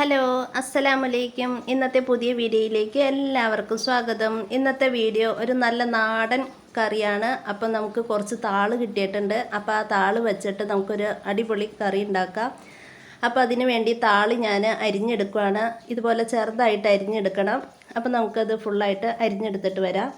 Hello അസ്സലാമു അലൈക്കും ഇന്നത്തെ പുതിയ വീഡിയോയിലേക്ക് എല്ലാവർക്കും സ്വാഗതം. ഇന്നത്തെ വീഡിയോ ഒരു നല്ല നാടൻ കറിയാണ്. അപ്പം നമുക്ക് കുറച്ച് താൾ കിട്ടിയിട്ടുണ്ട്. അപ്പോൾ ആ താൾ വെച്ചിട്ട് നമുക്കൊരു അടിപൊളി കറി ഉണ്ടാക്കാം. അപ്പോൾ അതിന് വേണ്ടി താൾ ഞാൻ അരിഞ്ഞെടുക്കുകയാണ് ഇതുപോലെ ചെറുതായിട്ട് അരിഞ്ഞെടുക്കണം. അപ്പോൾ നമുക്കത് ഫുള്ളായിട്ട് അരിഞ്ഞെടുത്തിട്ട് വരാം.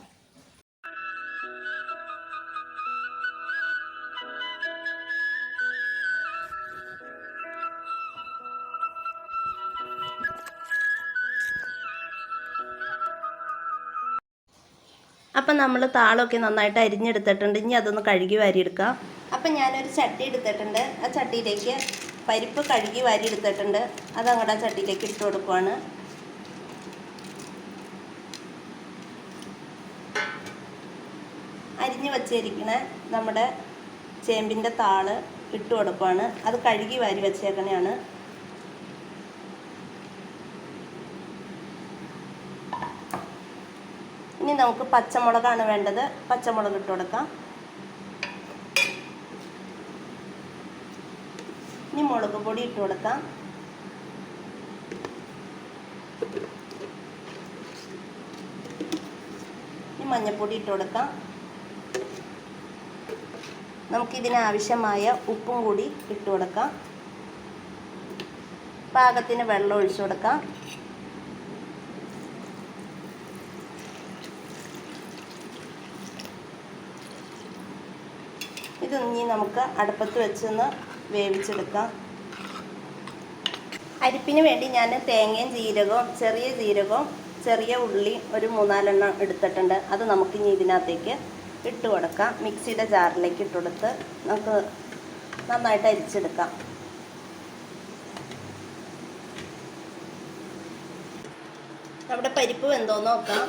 അപ്പം നമ്മൾ താളമൊക്കെ നന്നായിട്ട് അരിഞ്ഞെടുത്തിട്ടുണ്ട്. ഇനി അതൊന്ന് കഴുകി വാരിയെടുക്കാം. അപ്പം ഞാനൊരു ചട്ടി എടുത്തിട്ടുണ്ട്. ആ ചട്ടിയിലേക്ക് പരിപ്പ് കഴുകി വാരി എടുത്തിട്ടുണ്ട് അത് അങ്ങോട്ട് ആ ചട്ടിയിലേക്ക് ഇട്ട് കൊടുക്കുവാണ്. അരിഞ്ഞ് വച്ചിരിക്കണ നമ്മുടെ ചേമ്പിന്റെ താൾ ഇട്ട് കൊടുക്കുവാണ്. അത് കഴുകി വാരി വെച്ചേക്കണയാണ്. ഇനി നമുക്ക് പച്ചമുളകാണ് വേണ്ടത്. പച്ചമുളക് ഇട്ട് കൊടുക്കാം. ഇനി മുളക് പൊടി ഇട്ട് കൊടുക്കാം. ഇനി മഞ്ഞൾപ്പൊടി ഇട്ട് കൊടുക്കാം. നമുക്കിതിനാവശ്യമായ ഉപ്പും കൂടി ഇട്ട് കൊടുക്കാം. പാകത്തിന് വെള്ളം ഒഴിച്ചു കൊടുക്കാം. ഇത് ഇനി നമുക്ക് അടുപ്പത്ത് വെച്ചൊന്ന് വേവിച്ചെടുക്കാം. അരിപ്പിന് വേണ്ടി ഞാൻ തേങ്ങയും ജീരകവും ചെറിയ ജീരകവും ചെറിയ ഉള്ളി ഒരു മൂന്നാലെണ്ണം എടുത്തിട്ടുണ്ട്. അത് നമുക്ക് ഇനി ഇതിനകത്തേക്ക് ഇട്ട് കൊടുക്കാം. മിക്സിയുടെ ജാറിലേക്ക് ഇട്ട് കൊടുത്ത് നമുക്ക് നന്നായിട്ട് അരിച്ചെടുക്കാം. നമ്മുടെ പരിപ്പ് വെന്തോന്ന് നോക്കാം.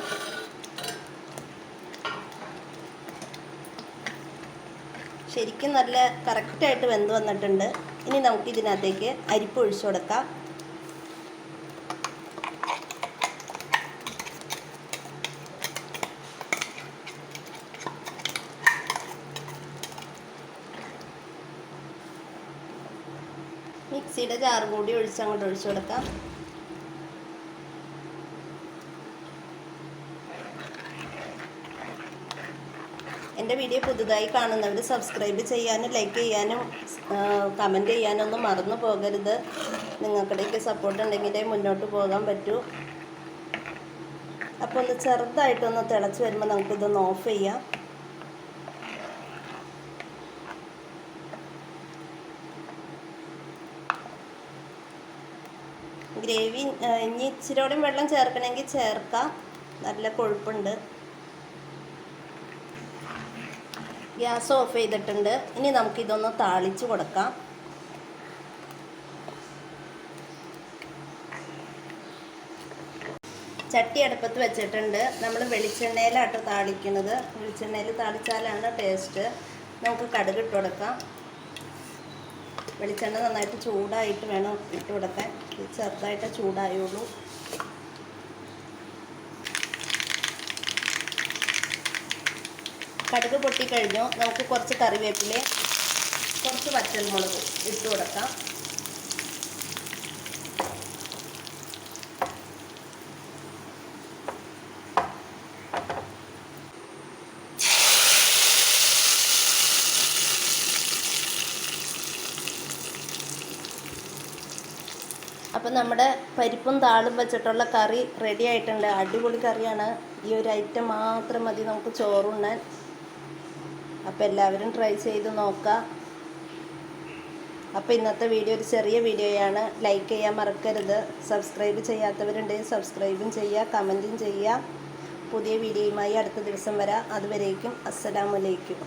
ശരിക്കും നല്ല കറക്റ്റായിട്ട് വെന്ത് വന്നിട്ടുണ്ട്. ഇനി നമുക്ക് ഇതിനകത്തേക്ക് അരിപ്പ് ഒഴിച്ചു കൊടുക്കാം. മിക്സിയുടെ ചാറും കൂടി ഒഴിച്ച് അങ്ങോട്ട് ഒഴിച്ചു കൊടുക്കാം. എന്റെ വീഡിയോ പുതുതായി കാണുന്നവർ സബ്സ്ക്രൈബ് ചെയ്യാനും ലൈക്ക് ചെയ്യാനും കമന്റ് ചെയ്യാനും ഒന്നും മറന്നു പോകരുത്. നിങ്ങൾക്കിടയ്ക്ക് സപ്പോർട്ട് ഉണ്ടെങ്കിലേ മുന്നോട്ട് പോകാൻ പറ്റൂ. അപ്പോൾ ഒന്ന് ചെറുതായിട്ടൊന്ന് തിളച്ച് വരുമ്പോൾ നമുക്കിതൊന്ന് ഓഫ് ചെയ്യാം. ഗ്രേവി ഇനി ഇച്ചിരി വെള്ളം ചേർക്കണമെങ്കിൽ ചേർക്കാം. നല്ല കൊഴുപ്പുണ്ട്. ഗ്യാസ് ഓഫ് ചെയ്തിട്ടുണ്ട്. ഇനി നമുക്കിതൊന്ന് താളിച്ച് കൊടുക്കാം. ചട്ടി അടുപ്പത്ത് വെച്ചിട്ടുണ്ട്. നമ്മൾ വെളിച്ചെണ്ണയിലാട്ടോ താളിക്കുന്നത്. വെളിച്ചെണ്ണയിൽ താളിച്ചാലാണ് ടേസ്റ്റ് നമുക്ക് കടുക് ഇട്ട് കൊടുക്കാം. വെളിച്ചെണ്ണ നന്നായിട്ട് ചൂടായിട്ട് വേണം ഇട്ട് കൊടുക്കാൻ. ചെറുതായിട്ട് ചൂടായുള്ളൂ. കടുക് പൊട്ടിക്കഴിഞ്ഞു. നമുക്ക് കുറച്ച് കറിവേപ്പില കുറച്ച് പച്ചമുളക് ഇട്ട് കൊടുക്കാം. അപ്പം നമ്മുടെ പരിപ്പും താളും വെച്ചിട്ടുള്ള കറി റെഡി ആയിട്ടുണ്ട്. അടിപൊളി കറിയാണ്. ഈ ഒരു ഐറ്റം മാത്രം മതി. നമുക്ക് ചോറുണ്ണാൻ. അപ്പോൾ എല്ലാവരും ട്രൈ ചെയ്ത് നോക്കുക അപ്പോൾ ഇന്നത്തെ വീഡിയോ ഒരു ചെറിയ വീഡിയോയാണ് ലൈക്ക് ചെയ്യാൻ മറക്കരുത്. സബ്സ്ക്രൈബ് ചെയ്യാത്തവരുണ്ടെങ്കിൽ സബ്സ്ക്രൈബും ചെയ്യുക കമന്റും ചെയ്യുക പുതിയ വീഡിയോയുമായി അടുത്ത ദിവസം വരാം. അതുവരേക്കും അസ്സലാമലൈക്കും